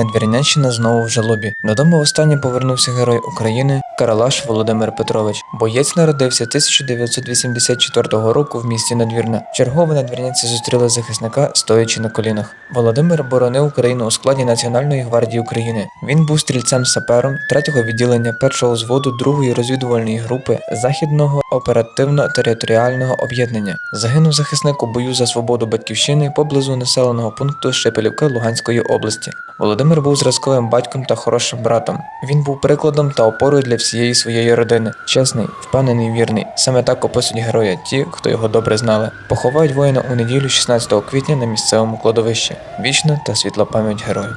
Надвірнянщина знову в жалобі. Додому востаннє повернувся герой України Каралаш Володимир Петрович. Боєць народився 1984 року в місті Надвірна. Чергово надвірнянці зустріли захисника, стоячи на колінах. Володимир боронив Україну у складі Національної гвардії України. Він був стрільцем-сапером 3-го відділення 1-го взводу 2-ї розвідувальної групи Західного оперативно-територіального об'єднання. Загинув захисник у бою за свободу батьківщини поблизу населеного пункту Шепелівка Луганської області. Володимир був зразковим батьком та хорошим братом. Він був прикладом та опорою для всієї своєї родини. Чесний, впевнений, вірний. Саме так описують героя ті, хто його добре знали. Поховають воїна у неділю 16 квітня на місцевому кладовищі. Вічна та світла пам'ять герою.